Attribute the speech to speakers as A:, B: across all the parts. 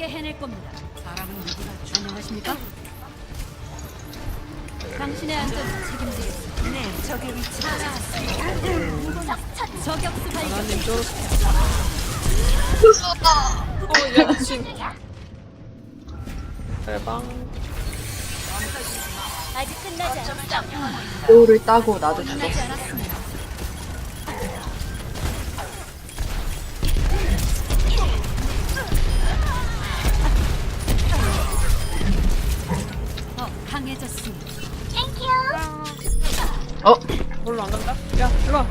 A: 함께 해낼 겁니다. 사람은 누구나 안녕하십니까? 당신의 안전을 책임지겠습니다. 네, 적의 위치 찾았습니다. 저격수 발견.
B: 하나님 쫄. 어, 야, 미친. 대박.
A: 아직 끝나지 않았습니다.
C: 뼈를 따고 나도 죽어.
A: 강해졌습니다.
C: 어,
B: 뭘로 안 간다? 야, 일로 와.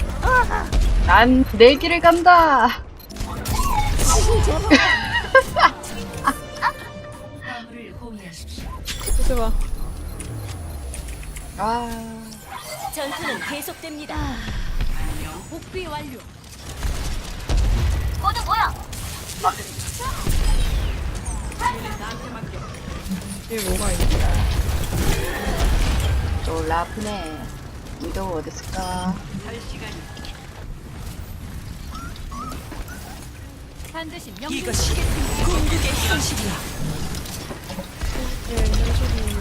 C: 난 내 길을 간다.
A: 화물을
B: 봐.
C: 아,
A: 전투는 계속됩니다. 복귀 완료. 모두 모여.
B: 이게 뭐가 있지?
C: 졸라 아프네. 위도 어딨을까?
A: 반드시 명중시키겠습니다. 궁극의 현실이야.
B: 예, 현실이.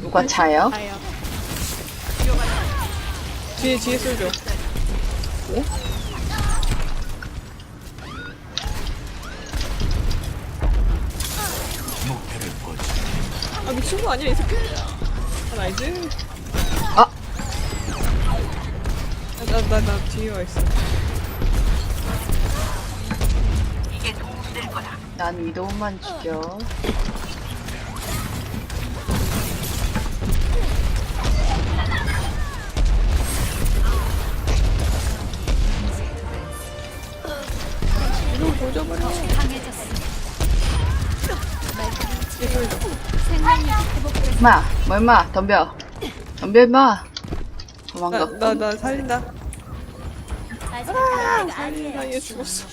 C: 누가 차요?
B: 뒤에, 뒤에 쏠죠.
C: 예?
B: 아, 미친 거 아니야, 이 새끼? 아, 나이스.
C: 아,
B: 아, 나, 나, 나 뒤에 와 있어.
C: 난 위도우만 죽여.
B: 이거 조져버려.
A: 강해졌습니다.
C: 마, 뭐 임마, 덤벼. 덤벼 임마.
B: 나,
C: 도망갔고.
B: 나, 나 살린다.
A: 아, 그때가
B: 살린
A: 아니에요.
B: 사이에 죽었어.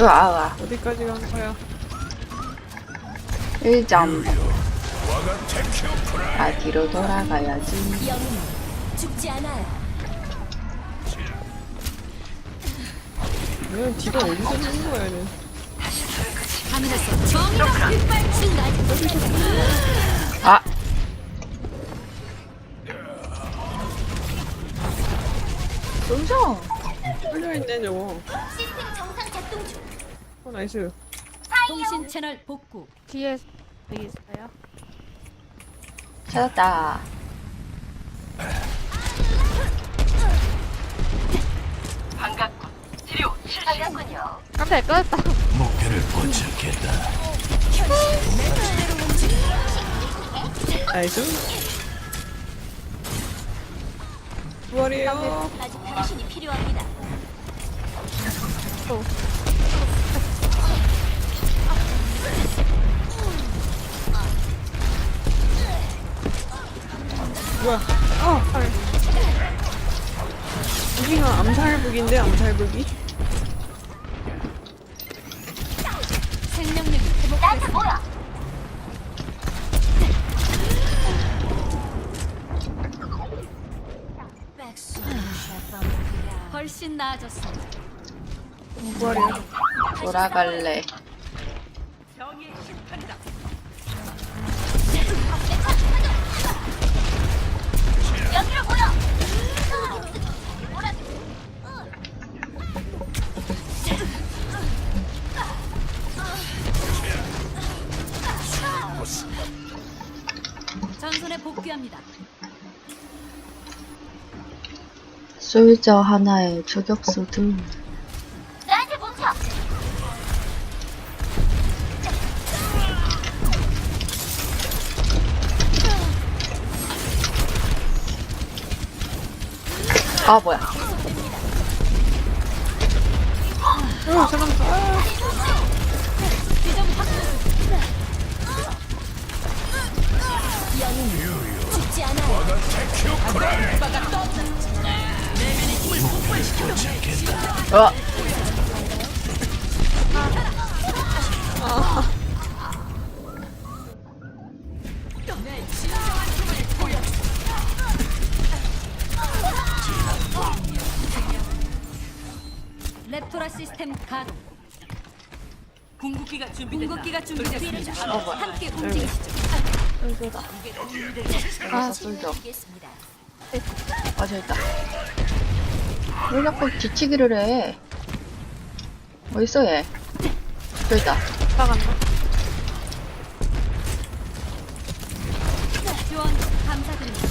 C: 으아,
B: 어디까지 간 거야?
C: 1점. 아, 뒤로 돌아가야지.
A: 영웅 죽지 않아요.
B: 얘는 뒤가 어디서 있는 거야, 얘는.
A: 하늘에서 정의가 휘발친다.
C: 아, 쏘죠.
B: 뚫려있네, 저거.
A: 시스템 정상 작동 중.
B: 어, 나이스.
A: 통신 채널 복구.
D: 뒤에 여기 있어요.
C: 찾았다.
D: 깜짝 꺼졌다.
B: 나이스. 부활이에요.
A: 아직 당신이 필요합니다.
B: 뭐야? 어, 헐. 무기가 암살북인데, 암살북이?
A: 생명력이 회복됐습니다. 훨씬 나아졌습니다.
B: 부활이야.
C: 돌아갈래.
A: 전선에 복귀합니다.
C: 솔저 하나에 저격수 둘. 아 뭐야
B: 어 잠깐만 아.
A: 으아 가동.
E: 궁극기가 준비된다.
A: 궁극기가 준비됐습니다. 함께 움직이시죠.
C: 알았어, 쏠져.
A: 움직이겠습니다.
C: 아, 저기 있다. 왜 자꾸 뒤치기를 해? 어딨어, 얘? 저기 있다.
B: 나간다.
A: 지원 감사드립니다.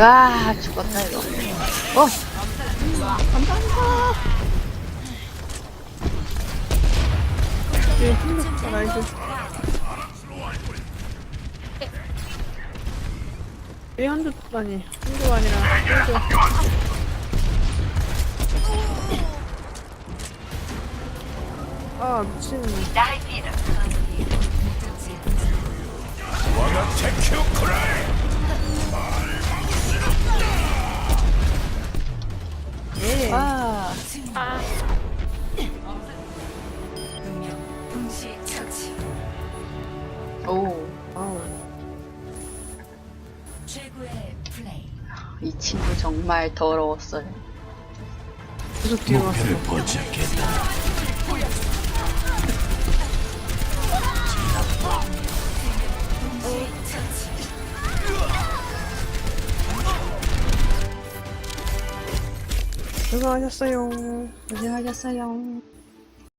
C: 아, 죽었다, 이거. 어!
B: 예, 힘들다. 나이스. 얘 한조 아니, 한조가 아니라 한조. 아, 미친. 예.
C: 아,
A: 동시 처치.
C: 오.
B: 아우.
A: 최고의 플레이.
C: 이 친구 정말 더러웠어요.
B: 계속 뒤에 왔어. 수고하셨어요.
C: 고생하셨어요.